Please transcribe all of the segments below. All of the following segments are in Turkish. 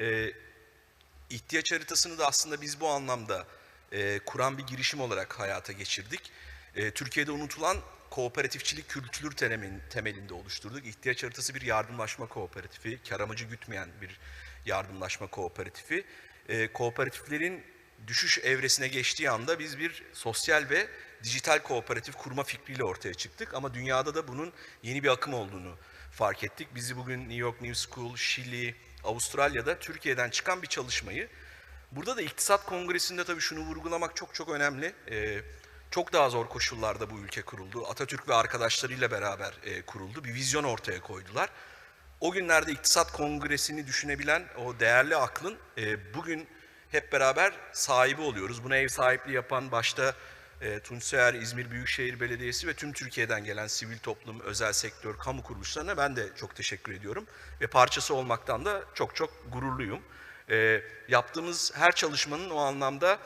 E, ihtiyaç haritasını da aslında biz bu anlamda e, kuran bir girişim olarak hayata geçirdik. E, Türkiye'de unutulan kooperatifçilik temelin- temelinde oluşturduk. İhtiyaç haritası bir yardımlaşma kooperatifi, kar amacı gütmeyen bir yardımlaşma kooperatifi. E, kooperatiflerin düşüş evresine geçtiği anda biz bir sosyal ve dijital kooperatif kurma fikriyle ortaya çıktık. Ama dünyada da bunun yeni bir akım olduğunu fark ettik. Bizi bugün New York New School, Şili, Avustralya'da Türkiye'den çıkan bir çalışmayı Burada da iktisat kongresinde tabii şunu vurgulamak çok çok önemli. Ee, çok daha zor koşullarda bu ülke kuruldu. Atatürk ve arkadaşlarıyla beraber e, kuruldu. Bir vizyon ortaya koydular. O günlerde iktisat kongresini düşünebilen o değerli aklın e, bugün hep beraber sahibi oluyoruz. Buna ev sahipliği yapan başta e, Tunç Soyer, İzmir Büyükşehir Belediyesi ve tüm Türkiye'den gelen sivil toplum, özel sektör, kamu kuruluşlarına ben de çok teşekkür ediyorum. Ve parçası olmaktan da çok çok gururluyum. E, yaptığımız her çalışmanın o anlamda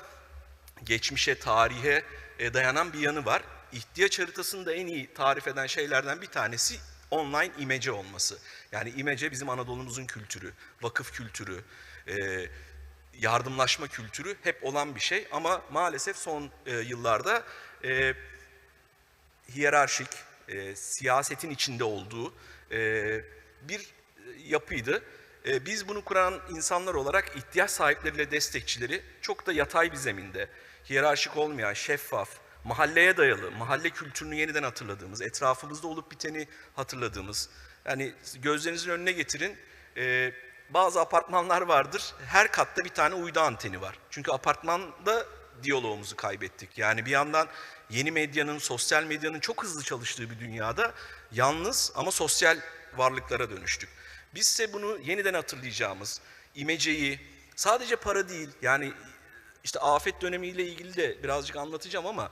geçmişe, tarihe e, dayanan bir yanı var. İhtiyaç haritasını da en iyi tarif eden şeylerden bir tanesi online imece olması. Yani imece bizim Anadolu'muzun kültürü, vakıf kültürü, e, yardımlaşma kültürü hep olan bir şey. Ama maalesef son e, yıllarda e, hiyerarşik, e, siyasetin içinde olduğu e, bir yapıydı. E, biz bunu kuran insanlar olarak ihtiyaç sahipleriyle destekçileri çok da yatay bir zeminde, hiyerarşik olmayan, şeffaf, mahalleye dayalı, mahalle kültürünü yeniden hatırladığımız, etrafımızda olup biteni hatırladığımız, yani gözlerinizin önüne getirin, e, bazı apartmanlar vardır, her katta bir tane uydu anteni var. Çünkü apartmanda diyalogumuzu kaybettik. Yani bir yandan yeni medyanın, sosyal medyanın çok hızlı çalıştığı bir dünyada yalnız ama sosyal varlıklara dönüştük. Biz ise bunu yeniden hatırlayacağımız imeceyi sadece para değil yani işte afet dönemiyle ilgili de birazcık anlatacağım ama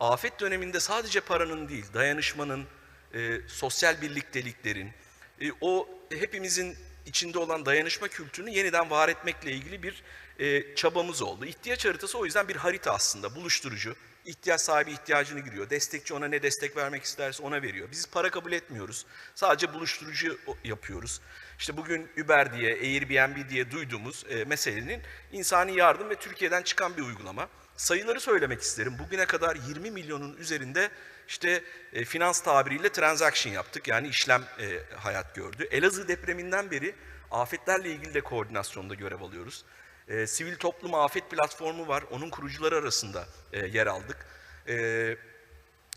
afet döneminde sadece paranın değil dayanışmanın, e, sosyal birlikteliklerin, e, o hepimizin içinde olan dayanışma kültürünü yeniden var etmekle ilgili bir e, çabamız oldu. İhtiyaç haritası o yüzden bir harita aslında, buluşturucu. İhtiyaç sahibi ihtiyacını giriyor. Destekçi ona ne destek vermek isterse ona veriyor. Biz para kabul etmiyoruz. Sadece buluşturucu yapıyoruz. İşte bugün Uber diye, Airbnb diye duyduğumuz e, meselenin insani yardım ve Türkiye'den çıkan bir uygulama. Sayıları söylemek isterim. Bugüne kadar 20 milyonun üzerinde işte e, finans tabiriyle transaction yaptık. Yani işlem e, hayat gördü. Elazığ depreminden beri afetlerle ilgili de koordinasyonda görev alıyoruz. E, sivil toplum afet platformu var. Onun kurucuları arasında e, yer aldık. E,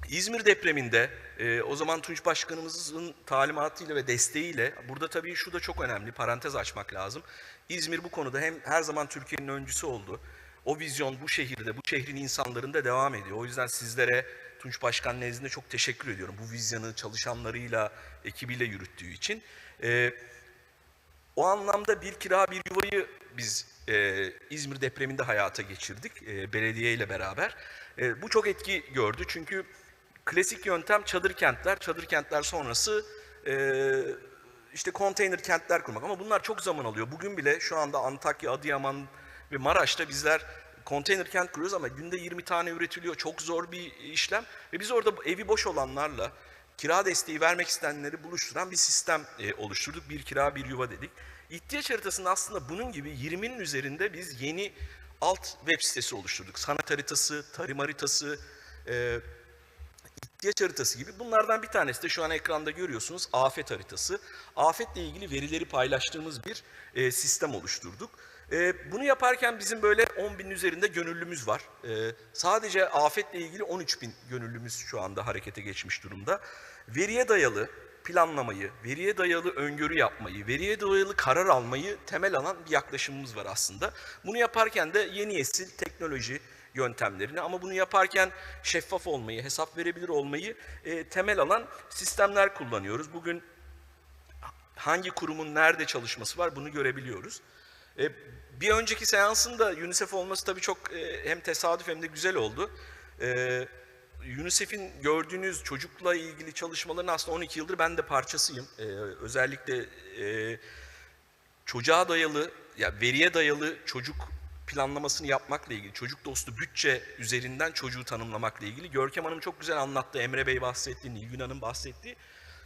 İzmir depreminde e, o zaman Tunç Başkanımızın talimatıyla ve desteğiyle burada tabii şu da çok önemli parantez açmak lazım. İzmir bu konuda hem her zaman Türkiye'nin öncüsü oldu. O vizyon bu şehirde, bu şehrin insanlarında devam ediyor. O yüzden sizlere Tunç Başkan nezdinde çok teşekkür ediyorum. Bu vizyonu çalışanlarıyla, ekibiyle yürüttüğü için. E, o anlamda bir kira bir yuvayı biz e, İzmir depreminde hayata geçirdik e, belediye ile beraber. E, bu çok etki gördü çünkü klasik yöntem çadır kentler, çadır kentler sonrası e, işte konteyner kentler kurmak ama bunlar çok zaman alıyor. Bugün bile şu anda Antakya, Adıyaman ve Maraş'ta bizler konteyner kent kuruyoruz ama günde 20 tane üretiliyor. Çok zor bir işlem ve biz orada evi boş olanlarla kira desteği vermek isteyenleri buluşturan bir sistem e, oluşturduk. Bir kira bir yuva dedik. İhtiyaç haritasında aslında bunun gibi 20'nin üzerinde biz yeni alt web sitesi oluşturduk. Sanat haritası, tarım haritası, e, ihtiyaç haritası gibi. Bunlardan bir tanesi de şu an ekranda görüyorsunuz afet haritası. Afetle ilgili verileri paylaştığımız bir e, sistem oluşturduk. E, bunu yaparken bizim böyle 10 bin üzerinde gönüllümüz var. E, sadece afetle ilgili 13 bin gönüllümüz şu anda harekete geçmiş durumda. Veriye dayalı planlamayı, veriye dayalı öngörü yapmayı, veriye dayalı karar almayı temel alan bir yaklaşımımız var aslında. Bunu yaparken de yeni nesil teknoloji yöntemlerini ama bunu yaparken şeffaf olmayı, hesap verebilir olmayı e, temel alan sistemler kullanıyoruz. Bugün hangi kurumun nerede çalışması var bunu görebiliyoruz. E, bir önceki seansın da UNICEF olması tabii çok e, hem tesadüf hem de güzel oldu. E, UNICEF'in gördüğünüz çocukla ilgili çalışmaların aslında 12 yıldır ben de parçasıyım. E, özellikle e, çocuğa dayalı, ya veriye dayalı çocuk planlamasını yapmakla ilgili, çocuk dostu bütçe üzerinden çocuğu tanımlamakla ilgili. Görkem Hanım çok güzel anlattı, Emre Bey bahsetti, Nilgün Hanım bahsetti.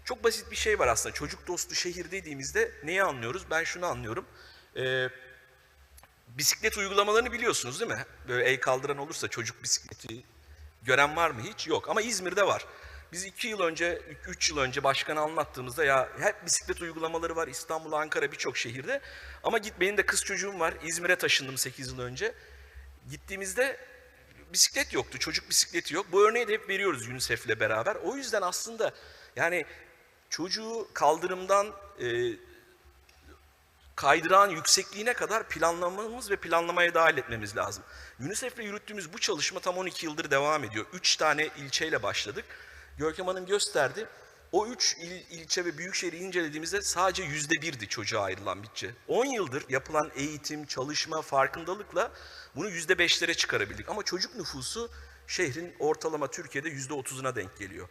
Çok basit bir şey var aslında. Çocuk dostu şehir dediğimizde neyi anlıyoruz? Ben şunu anlıyorum. E, bisiklet uygulamalarını biliyorsunuz değil mi? Böyle el kaldıran olursa çocuk bisikleti gören var mı hiç? Yok ama İzmir'de var. Biz iki yıl önce, üç yıl önce başkana anlattığımızda ya hep bisiklet uygulamaları var İstanbul, Ankara birçok şehirde. Ama git benim de kız çocuğum var. İzmir'e taşındım 8 yıl önce. Gittiğimizde bisiklet yoktu, çocuk bisikleti yok. Bu örneği de hep veriyoruz UNICEF'le beraber. O yüzden aslında yani çocuğu kaldırımdan e, kaydırağın yüksekliğine kadar planlamamız ve planlamaya dahil etmemiz lazım. UNICEF'le yürüttüğümüz bu çalışma tam 12 yıldır devam ediyor. 3 tane ilçeyle başladık. Görkem Hanım gösterdi. O üç il, ilçe ve büyükşehri incelediğimizde sadece yüzde birdi çocuğa ayrılan bütçe. 10 yıldır yapılan eğitim, çalışma, farkındalıkla bunu yüzde beşlere çıkarabildik. Ama çocuk nüfusu şehrin ortalama Türkiye'de yüzde otuzuna denk geliyor.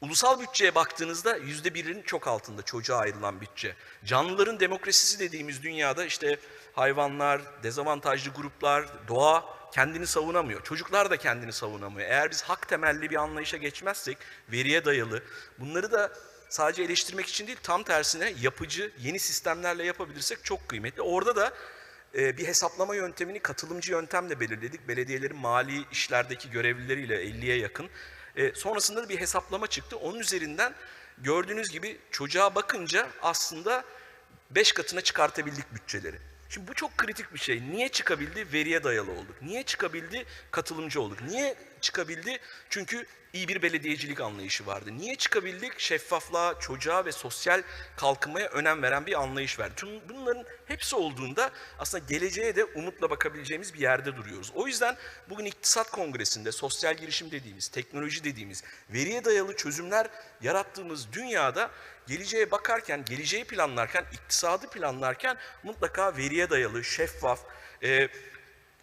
Ulusal bütçeye baktığınızda yüzde birin çok altında çocuğa ayrılan bütçe. Canlıların demokrasisi dediğimiz dünyada işte hayvanlar, dezavantajlı gruplar, doğa kendini savunamıyor. Çocuklar da kendini savunamıyor. Eğer biz hak temelli bir anlayışa geçmezsek, veriye dayalı, bunları da sadece eleştirmek için değil, tam tersine yapıcı, yeni sistemlerle yapabilirsek çok kıymetli. Orada da e, bir hesaplama yöntemini katılımcı yöntemle belirledik. Belediyelerin mali işlerdeki görevlileriyle 50'ye yakın. E, sonrasında da bir hesaplama çıktı. Onun üzerinden gördüğünüz gibi çocuğa bakınca aslında 5 katına çıkartabildik bütçeleri. Şimdi bu çok kritik bir şey. Niye çıkabildi? Veriye dayalı olduk. Niye çıkabildi? Katılımcı olduk. Niye çıkabildi? Çünkü iyi bir belediyecilik anlayışı vardı. Niye çıkabildik? Şeffaflığa, çocuğa ve sosyal kalkınmaya önem veren bir anlayış vardı. Tüm bunların hepsi olduğunda aslında geleceğe de umutla bakabileceğimiz bir yerde duruyoruz. O yüzden bugün iktisat kongresinde sosyal girişim dediğimiz, teknoloji dediğimiz, veriye dayalı çözümler yarattığımız dünyada geleceğe bakarken, geleceği planlarken, iktisadı planlarken mutlaka veriye dayalı, şeffaf, e,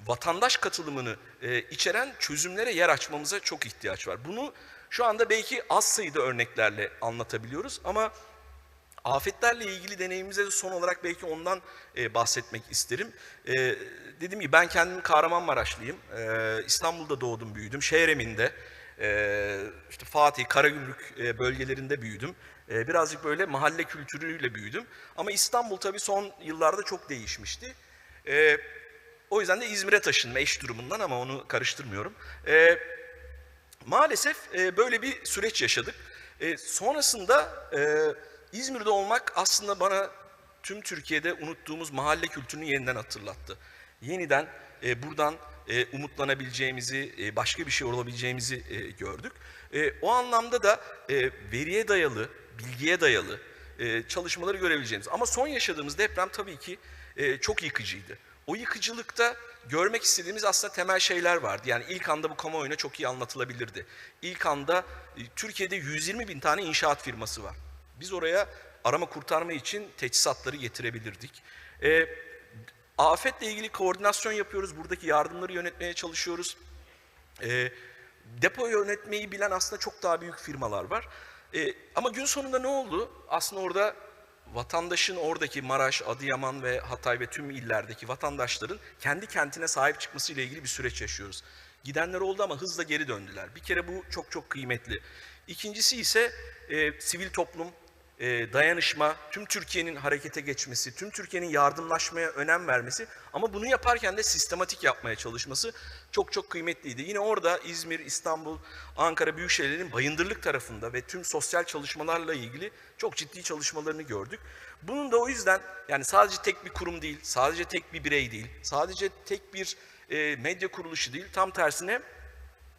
vatandaş katılımını e, içeren çözümlere yer açmamıza çok ihtiyaç var. Bunu şu anda belki az sayıda örneklerle anlatabiliyoruz ama afetlerle ilgili deneyimimize de son olarak belki ondan e, bahsetmek isterim. E, dediğim gibi ben kendim Kahramanmaraşlıyım. E, İstanbul'da doğdum, büyüdüm. Şehremin'de, e, işte Fatih, Karagümrük e, bölgelerinde büyüdüm. E, birazcık böyle mahalle kültürüyle büyüdüm. Ama İstanbul tabii son yıllarda çok değişmişti. E, o yüzden de İzmir'e taşınma eş durumundan ama onu karıştırmıyorum. Maalesef e, böyle bir süreç yaşadık. Sonrasında e, İzmir'de olmak aslında bana tüm Türkiye'de unuttuğumuz mahalle kültürünü yeniden hatırlattı. Yeniden e, buradan e, umutlanabileceğimizi, e, başka bir şey olabileceğimizi e, gördük. E, o anlamda da e, veriye dayalı, bilgiye dayalı e, çalışmaları görebileceğimiz. Ama son yaşadığımız deprem tabii ki e, çok yıkıcıydı. O yıkıcılıkta görmek istediğimiz aslında temel şeyler vardı. Yani ilk anda bu kamuoyuna çok iyi anlatılabilirdi. İlk anda e, Türkiye'de 120 bin tane inşaat firması var. Biz oraya arama kurtarma için teçhizatları getirebilirdik. E, afetle ilgili koordinasyon yapıyoruz. Buradaki yardımları yönetmeye çalışıyoruz. E, depo yönetmeyi bilen aslında çok daha büyük firmalar var. E, ama gün sonunda ne oldu? Aslında orada vatandaşın oradaki Maraş, Adıyaman ve Hatay ve tüm illerdeki vatandaşların kendi kentine sahip çıkması ile ilgili bir süreç yaşıyoruz. Gidenler oldu ama hızla geri döndüler. Bir kere bu çok çok kıymetli. İkincisi ise e, sivil toplum, e, dayanışma, tüm Türkiye'nin harekete geçmesi, tüm Türkiye'nin yardımlaşmaya önem vermesi ama bunu yaparken de sistematik yapmaya çalışması çok çok kıymetliydi. Yine orada İzmir, İstanbul, Ankara büyükşehirlerin bayındırlık tarafında ve tüm sosyal çalışmalarla ilgili çok ciddi çalışmalarını gördük. Bunun da o yüzden yani sadece tek bir kurum değil, sadece tek bir birey değil, sadece tek bir e, medya kuruluşu değil, tam tersine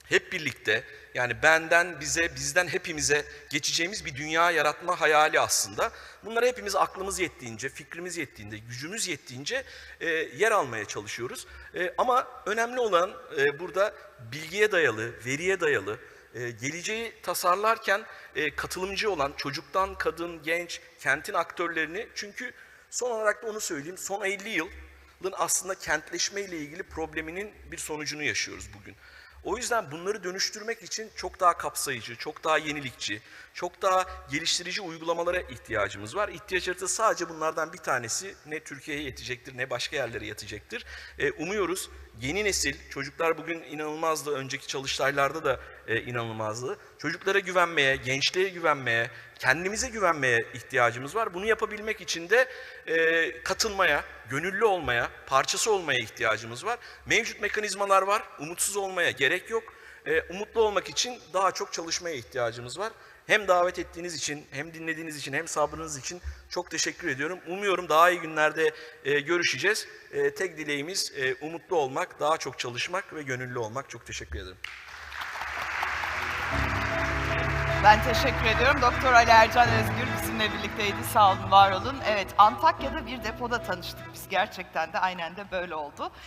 hep birlikte yani benden bize, bizden hepimize geçeceğimiz bir dünya yaratma hayali aslında. Bunları hepimiz aklımız yettiğince, fikrimiz yettiğinde, gücümüz yettiğince e, yer almaya çalışıyoruz. E, ama önemli olan e, burada bilgiye dayalı, veriye dayalı, e, geleceği tasarlarken e, katılımcı olan çocuktan kadın, genç, kentin aktörlerini çünkü son olarak da onu söyleyeyim son 50 yılın aslında kentleşme ile ilgili probleminin bir sonucunu yaşıyoruz bugün. O yüzden bunları dönüştürmek için çok daha kapsayıcı, çok daha yenilikçi, çok daha geliştirici uygulamalara ihtiyacımız var. İhtiyaç haritası sadece bunlardan bir tanesi ne Türkiye'ye yetecektir ne başka yerlere yetecektir. E, umuyoruz yeni nesil, çocuklar bugün inanılmazdı, önceki çalıştaylarda da e, inanılmazdı. Çocuklara güvenmeye, gençliğe güvenmeye, kendimize güvenmeye ihtiyacımız var. Bunu yapabilmek için de e, katılmaya, gönüllü olmaya, parçası olmaya ihtiyacımız var. Mevcut mekanizmalar var, umutsuz olmaya gerek yok. E, umutlu olmak için daha çok çalışmaya ihtiyacımız var. Hem davet ettiğiniz için, hem dinlediğiniz için, hem sabrınız için çok teşekkür ediyorum. Umuyorum daha iyi günlerde e, görüşeceğiz. E, tek dileğimiz e, umutlu olmak, daha çok çalışmak ve gönüllü olmak. Çok teşekkür ederim. Ben teşekkür ediyorum. Doktor Ali Ercan Özgür bizimle birlikteydi. Sağ olun, var olun. Evet, Antakya'da bir depoda tanıştık biz. Gerçekten de aynen de böyle oldu.